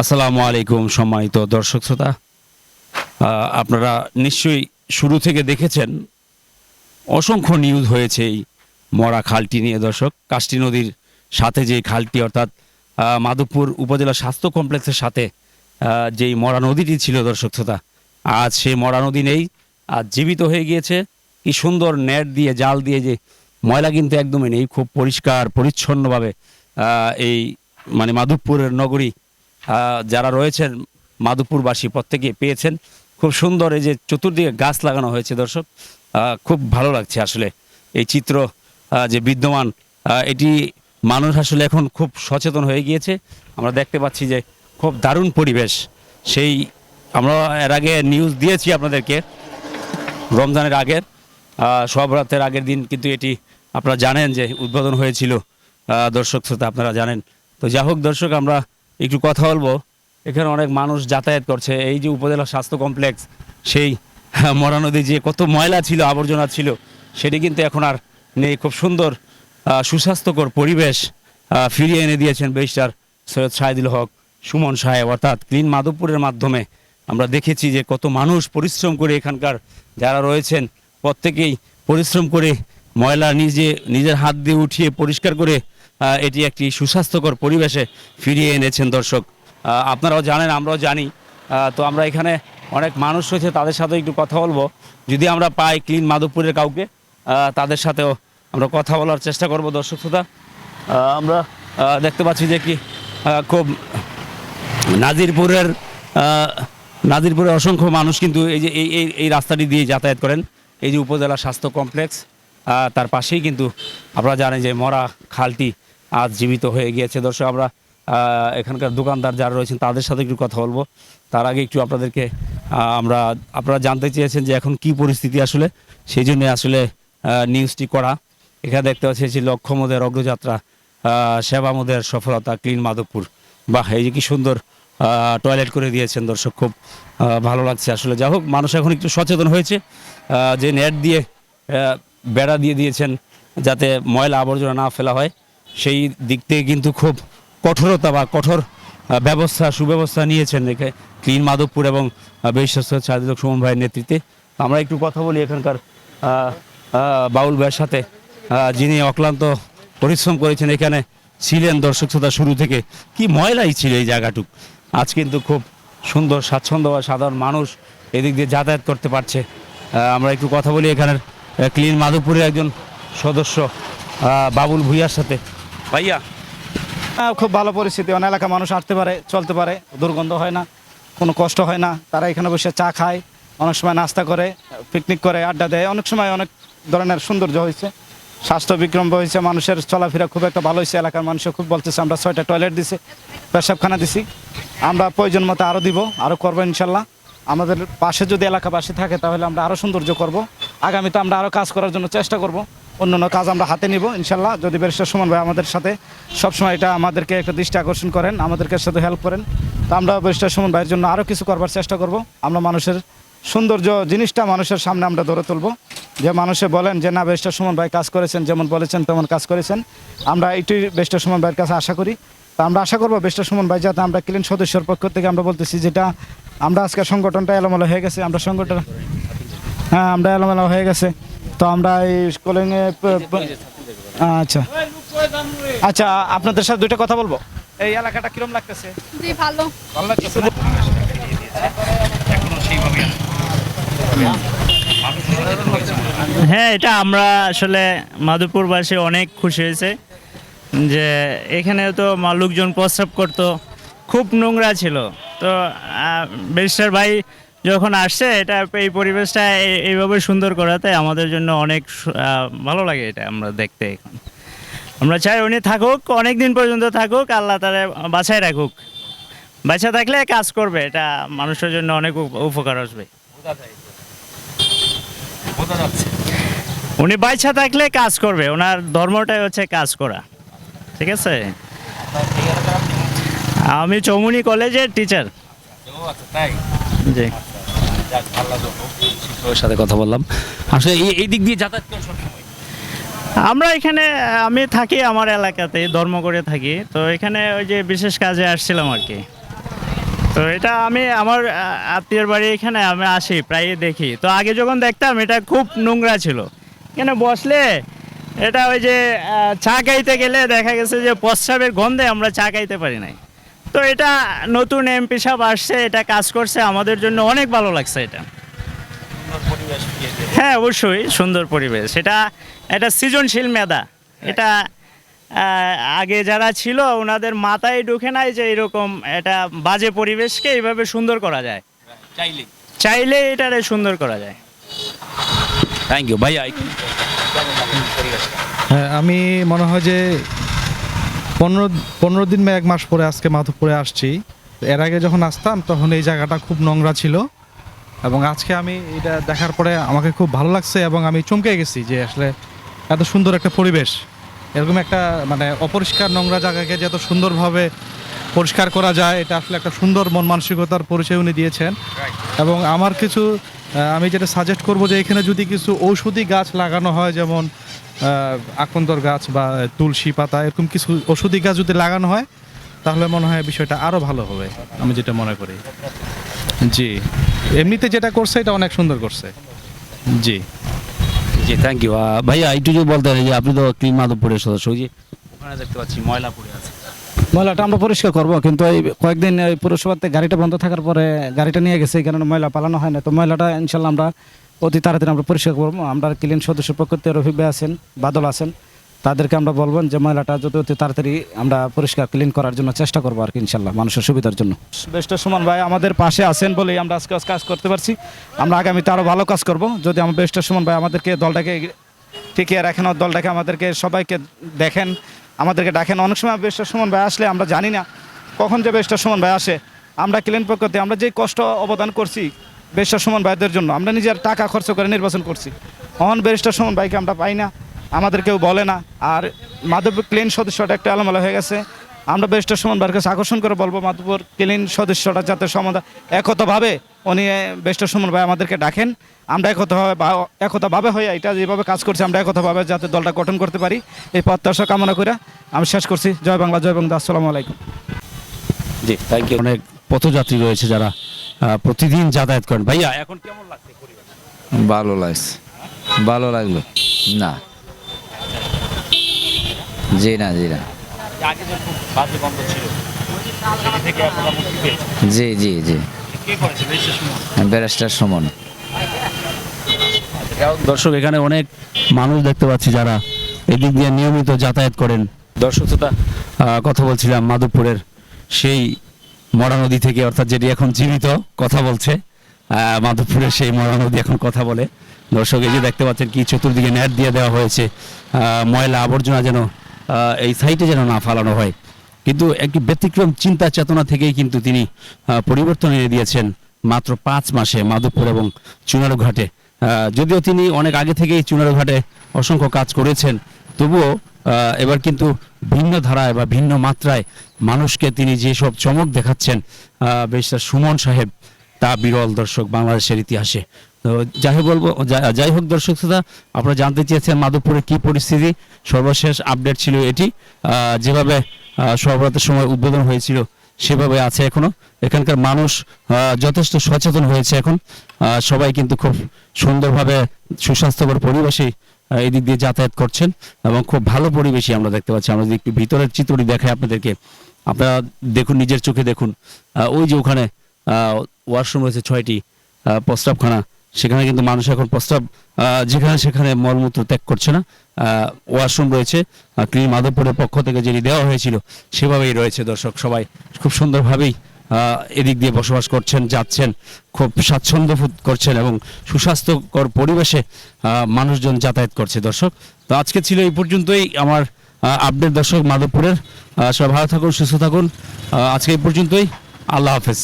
আসসালামু আলাইকুম, সম্মানিত দর্শক শ্রোতা। আপনারা নিশ্চয়ই শুরু থেকে দেখেছেন অসংখ্য নিউজ হয়েছে এই মরা খালটি নিয়ে দর্শক। কাষ্টি নদীর সাথে যে খালটি, অর্থাৎ মাধবপুর উপজেলা স্বাস্থ্য কমপ্লেক্সের সাথে যেই মরা নদীটি ছিল দর্শক শ্রোতা, আজ সেই মরা নদী নেই। আজ জীবিত হয়ে গিয়েছে। কি সুন্দর নেট দিয়ে, জাল দিয়ে যে ময়লা কিন্তু একদমই নেই। খুব পরিষ্কার, পরিচ্ছন্নভাবে এই মানে মাধবপুরের নগরী যারা রয়েছেন মাধবপুরবাসী প্রত্যেকে পেয়েছেন। খুব সুন্দর এই যে চতুর্দিকে গাছ লাগানো হয়েছে দর্শক। খুব ভালো লাগছে আসলে এই চিত্র যে বিদ্যমান। এটি মানুষ আসলে এখন খুব সচেতন হয়ে গিয়েছে। আমরা দেখতে পাচ্ছি যে খুব দারুণ পরিবেশ। সেই আমরা এর আগে নিউজ দিয়েছি আপনাদেরকে রমজানের আগের। সব রাতের আগের দিন কিন্তু এটি আপনারা জানেন যে উদ্বোধন হয়েছিল। দর্শক শ্রোতা আপনারা জানেন। তো যাই হোক দর্শক, আমরা একটু কথা বলব। এখানে অনেক মানুষ যাতায়াত করছে। এই যে উপজেলা স্বাস্থ্য কমপ্লেক্স, সেই মরা নদী যে কত ময়লা ছিল, আবর্জনা ছিল, সেটি কিন্তু এখন আর নেই। খুব সুন্দর সুস্বাস্থ্যকর পরিবেশ ফিরিয়ে এনে দিয়েছেন বেস্টার সৈয়দ শাহিদুল হক, সুমন সাহেব। অর্থাৎ ক্লিন মাধবপুরের মাধ্যমে আমরা দেখেছি যে কত মানুষ পরিশ্রম করে এখানকার যারা রয়েছেন, প্রত্যেকেই পরিশ্রম করে ময়লা নিজে, নিজের হাত দিয়ে উঠিয়ে পরিষ্কার করে এটি একটি সুস্বাস্থ্যকর পরিবেশে ফিরিয়ে এনেছেন দর্শক। আপনারাও জানেন, আমরাও জানি। তো আমরা এখানে অনেক মানুষ রয়েছে, তাদের সাথে একটু কথা বলব। যদি আমরা পাই ক্লিন মাধবপুরের কাউকে তাদের সাথেও আমরা কথা বলার চেষ্টা করব। দর্শক শ্রোতা আমরা দেখতে পাচ্ছি যে কি খুব নাজিরপুরের নাজিরপুরের অসংখ্য মানুষ কিন্তু এই যে এই এই রাস্তাটি দিয়ে যাতায়াত করেন। এই যে উপজেলা স্বাস্থ্য কমপ্লেক্স তার পাশেই কিন্তু আপনারা জানেন যে মরা খালটি আজ জীবিত হয়ে গিয়েছে। দর্শক, আমরা এখানকার দোকানদার যারা রয়েছেন, তাদের সাথে একটু কথা বলব। তার আগে একটু আপনাদেরকে আমরা, আপনারা জানতে চেয়েছেন যে এখন কি পরিস্থিতি আসলে, সেই জন্য আসলে নিউজটি করা। এখানে দেখতে পাচ্ছি যে লক্ষ্যমোদের অগ্রযাত্রা সেবামোদের সফলতা ক্লিন মাধবপুর। বাহ, এই যে কি সুন্দর টয়লেট করে দিয়েছেন দর্শক, খুব ভালো লাগছে আসলে। যা হোক, মানুষ এখন একটু সচেতন হয়েছে। যে নেট দিয়ে বেড়া দিয়ে দিয়েছেন যাতে ময়লা আবর্জনা না ফেলা হয়। সেই দিক থেকে কিন্তু খুব কঠোরতা বা কঠোর ব্যবস্থা, সুব্যবস্থা নিয়েছেন ক্লিন মাধবপুর এবং বিশ্বস্ত সাদিক সুমন ভাইয়ের নেতৃত্বে। আমরা একটু কথা বলি এখানকার বাউল ভাইয়ের সাথে যিনি অক্লান্ত পরিশ্রম করেছেন, এখানে ছিলেন দর্শক শ্রোতা শুরু থেকে। কি ময়লাই ছিল এই জায়গাটুক? আজ কিন্তু খুব সুন্দর, স্বাচ্ছন্দ্য সাধারণ মানুষ এদিক দিয়ে যাতায়াত করতে পারছে। আমরা একটু কথা বলি এখানের ক্লিন মাধবপুরের একজন সদস্য বাবুল ভুইয়ার সাথে। ভাইয়া? হ্যাঁ, খুব ভালো পরিস্থিতি। অনেক এলাকা মানুষ আসতে পারে চলতে পারে দুর্গন্ধ হয় না কোনো কষ্ট হয় না। তারা এখানে বসে চা খায় অনেক সময় নাস্তা করে পিকনিক করে আড্ডা দেয়। অনেক সময় অনেক ধরনের সৌন্দর্য হয়েছে স্বাস্থ্য বিক্রম হয়েছে মানুষের চলাফেরা খুব একটা ভালো হয়েছে এলাকার মানুষ খুব বলতেছে আমরা ছয়টা টয়লেট দিছি পেশাবখানা দিছি আমরা প্রয়োজন মতো আরও দিব আরও করব ইনশাল্লাহ। আমাদের পাশে যদি এলাকাবাসী থাকে তাহলে আমরা আরও সৌন্দর্য করব। আগামীতে আমরা আরও কাজ করার জন্য চেষ্টা করব। অন্যান্য কাজ আমরা হাতে নিব, ইনশাল্লাহ। যদি ব্যারিস্টার সুমন ভাই আমাদের সাথে সবসময় এটা আমাদেরকে একটা দৃষ্টি আকর্ষণ করেন, আমাদেরকে সাথে হেল্প করেন, তো আমরা ব্যারিস্টার সুমন ভাইয়ের জন্য আরও কিছু করবার চেষ্টা করব। আমরা মানুষের সৌন্দর্য, জিনিসটা মানুষের সামনে আমরা ধরে তুলব। যে মানুষে বলেন যে, না, ব্যারিস্টার সুমন ভাই কাজ করেছেন, যেমন বলেছেন, তেমন কাজ করেছেন। আমরা এইটুই ব্যারিস্টার সুমন ভাইয়ের কাছে আশা করি। তো আমরা আশা করব ব্যারিস্টার সুমন ভাই যাতে আমরা ক্লিন সদস্যর পক্ষ থেকে আমরা বলতেছি যেটা আমরা আজকে সংগঠনটা এলোমেলো হয়ে গেছে। আমরা সংগঠন হ্যাঁ আমরা এলোমেলো হয়ে গেছে। তো আমরা এই স্কুলিংয়ে আচ্ছা। আচ্ছা আপনাদের সাথে দুইটা কথা বলব? এই এলাকাটা কিরম লাগতেছে? জি ভালো। ভালো লাগতেছে হ্যাঁ এটা আমরা আসলে মাধুপুরবাসী অনেক খুশি হয়েছে যে এখানে তো লোকজন প্রস্রাব করতো। খুব নোংরা ছিল। তো ব্যারিস্টার ভাই যখন আসছে এটা এই পরিবেশটা এই- এইভাবে সুন্দর করাতে আমাদের জন্য অনেক ভালো লাগে এটা আমরা দেখতে এখন। আমরা চাই উনি থাকুক অনেক দিন পর্যন্ত থাকুক আল্লাহ তারা বাছাই রাখুক। বাচ্চা থাকলে কাজ করবে এটা মানুষের জন্য অনেক উপ- উপকার আসবে। উনি বাচ্চা থাকলে কাজ করবে ওনার ধর্মটাই হচ্ছে কাজ করা। ঠিক আছে? আমি চৌমুনি কলেজের টিচার জি। ওর সাথে কথা বললাম। আসলে এই দিক দিয়ে যাতায়াত? আমরা এখানে, আমি থাকি আমার এলাকাতে করে থাকি। তো এখানে ওই যে বিশেষ কাজে আসছিলাম আর কি। তো এটা আমি আমার আত্মীয়ের বাড়ি এখানে, আমি আসি প্রায় দেখি। তো আগে যখন দেখতাম, এটা খুব নোংরা ছিল। এখানে বসলে এটা ওই যে চা খাইতে গেলে দেখা গেছে যে প্রস্রাবের গন্ধে আমরা চা খাইতে পারি নাই। তো এটা নতুন এমপি সাহেব আসছে এটা কাজ করছে আমাদের জন্য অনেক ভালো লাগছে এটা। হ্যাঁ অবশ্যই সুন্দর পরিবেশ। এটা এটা সৃজনশীল মেধা। এটা আগে যারা ছিল ওনাদের মাথায় ঢুকে নাই যে এরকম এটা বাজে পরিবেশকে এইভাবে সুন্দর করা যায়। চাইলে। চাইলে এটারে সুন্দর করা যায়। থ্যাংক ইউ ভাইয়া। হ্যাঁ আমি মনে হয় যে পনেরো পনেরো দিন বা এক মাস পরে আজকে মাধবপুরে আসছি। এর আগে যখন আসতাম তখন এই জায়গাটা খুব নোংরা ছিল। এবং আজকে আমি এটা দেখার পরে আমাকে খুব ভালো লাগছে এবং আমি চমকে গেছি যে আসলে এত সুন্দর একটা পরিবেশ। এরকম একটা মানে অপরিষ্কার নোংরা জায়গাকে যে এত সুন্দরভাবে পরিষ্কার করা যায়, এটা আসলে একটা সুন্দর মন মানসিকতার পরিচয় উনি দিয়েছেন। এবং আমার কিছু আমি যেটা সাজেস্ট করব যে এখানে যদি কিছু ঔষধি গাছ লাগানো হয়, যেমন আকন্দর গাছ বা তুলসী পাতা এরকম কিছু ওষুধি গাছ যদি লাগানো হয় তাহলে মনে হয় বিষয়টা আরও ভালো হবে আমি যেটা মনে করি। জি। এমনিতে যেটা করছে এটা অনেক সুন্দর করছে। জি। জি থ্যাংক ইউ ভাইয়া একটু যদি বলতে যে আপনি তো ক্লিন মাধবপুরের সদস্য ওই যে ওখানে দেখতে পাচ্ছি ময়লা পড়ে আছে। ময়লাটা আমরা পরিষ্কার করব কিন্তু এই কয়েকদিন এই পৌরসভাতে গাড়িটা বন্ধ থাকার পরে গাড়িটা নিয়ে গেছে এই কারণে ময়লা পালানো হয় না। তো ময়লাটা ইনশাল্লাহ আমরা অতি তাড়াতাড়ি আমরা পরিষ্কার করব। আমরা ক্লিন সদস্য পক্ষ থেকে রফিক ভাই আছেন, বাদল আছেন, তাদেরকে আমরা বলব যে ময়লাটা যত অতি তাড়াতাড়ি আমরা পরিষ্কার ক্লিন করার জন্য চেষ্টা করব আর কি, ইনশাল্লাহ, মানুষের সুবিধার জন্য। বেস্ট সুমন ভাই, আমাদের পাশে আছেন বলেই আমরা আজকে কাজ করতে পারছি। আমরা আগামীতে আরও ভালো কাজ করব। যদি আমার বেস্ট সুমন ভাই আমাদেরকে দলটাকে টিকিয়ে রাখেন দলটাকে আমাদেরকে সবাইকে দেখেন, আমাদেরকে ডাকেন। অনেক সময় বেস্টার সুমন ভাই আসলে আমরা জানি না কখন যে বেস্টার সুমন ভাই আসে। আমরা ক্লিন পক্ষতে আমরা যে কষ্ট অবদান করছি বেস্টার সুমন ভাইদের জন্য। আমরা নিজের টাকা খরচ করে নির্বাচন করছি। অন বেরিস্টার সুমন ভাইকে আমরা পাই না। আমাদের কেউ বলে না। আর মাধব ক্লিন সদস্যটা একটা আলামালা হয়ে গেছে। আমরা বেরিস্টার সুমন ভাইয়ের কাছে আকর্ষণ করে বলব মাধবপুর ক্লিন সদস্যটা যাতে সমাধান একতাভাবে উনি বেস্টার সুমন ভাই আমাদেরকে ডাকেন। আমরা একতাভাবে বা- একতাভাবে হয়ে এটা যেভাবে কাজ করছি আমরা একতাভাবে যাতে দলটা গঠন করতে পারি। এই প্রত্যাশা কামনা করে আমি শেষ করছি। জয় বাংলা জয় বাংলা। আসসালামু আলাইকুম। জি থ্যাংক ইউ অনেক পথযাত্রী রয়েছে যারা প্রতিদিন যাতায়াত করেন। ভাইয়া এখন কেমন লাগছে ভালো লাগছে। ভালো লাগল। না। জি না জি না। জি জি জি। ব্যারিস্টার সুমন? দর্শক এখানে অনেক মানুষ দেখতে পাচ্ছি যারা এদিক দিয়ে নিয়মিত যাতায়াত করেন। দর্শক শ্রোতা কথা বলছিলাম মাধবপুরের সেই মরা নদী থেকে অর্থাৎ যেটি এখন জীবিত কথা বলছে। মাধবপুরের সেই মরা নদী এখন কথা বলে। দর্শক এই যে দেখতে পাচ্ছেন কি চতুর্দিকে নেট দিয়ে দেওয়া হয়েছে। ময়লা আবর্জনা যেন এই সাইটে যেন না ফালানো হয়। কিন্তু একটি ব্যতিক্রম চিন্তা চেতনা থেকেই কিন্তু তিনি পরিবর্তন এনে দিয়েছেন মাত্র পাঁচ মাসে মাধবপুর এবং চুনারুঘাটে। আহ, যদিও তিনি অনেক আগে থেকেই চুনারুঘাটে অসংখ্য কাজ করেছেন তবুও এবার কিন্তু ভিন্ন ধারায় বা ভিন্ন মাত্রায় মানুষকে তিনি যেসব চমক দেখাচ্ছেন বেশটা সুমন সাহেব তা বিরল দর্শক বাংলাদেশের ইতিহাসে। তো যাই হোক বলব যাই হোক দর্শক শ্রোতা আপনারা জানতে চেয়েছেন মাধবপুরে কি পরিস্থিতি। সর্বশেষ আপডেট ছিল এটি যেভাবে সর্বরাতের সময় উদ্বোধন হয়েছিল সেভাবে আছে এখনও। এখানকার মানুষ যথেষ্ট সচেতন হয়েছে এখন। সবাই কিন্তু খুব সুন্দরভাবে সুস্বাস্থ্যকর পরিবেশে আহ, এদিক দিয়ে যাতায়াত করছেন এবং খুব ভালো পরিবেশই আমরা দেখতে পাচ্ছি। আমরা যদি একটু ভিতরের চিত্রটি দেখাই আপনাদেরকে আপনারা দেখুন নিজের চোখে দেখুন। ওই যে ওখানে ওয়াশরুম রয়েছে ছয়টি আহ, প্রস্রাবখানা। সেখানে কিন্তু মানুষ এখন প্রস্তাব যেখানে সেখানে মলমূত্র ত্যাগ করছে না। ওয়াশরুম রয়েছে ক্লিন মাধবপুরের পক্ষ থেকে যেটি দেওয়া হয়েছিল সেভাবেই রয়েছে দর্শক সবাই। খুব সুন্দরভাবেই এদিক দিয়ে বসবাস করছেন, যাচ্ছেন, খুব স্বাচ্ছন্দ্য বোধ করছেন এবং সুস্বাস্থ্যকর পরিবেশে মানুষজন যাতায়াত করছে। দর্শক, তো আজকে ছিল এই পর্যন্তই আমার আপডেট দর্শক মাধবপুরের। সবাই ভালো থাকুন, সুস্থ থাকুন। আজকে এই পর্যন্তই। আল্লাহ হাফেজ।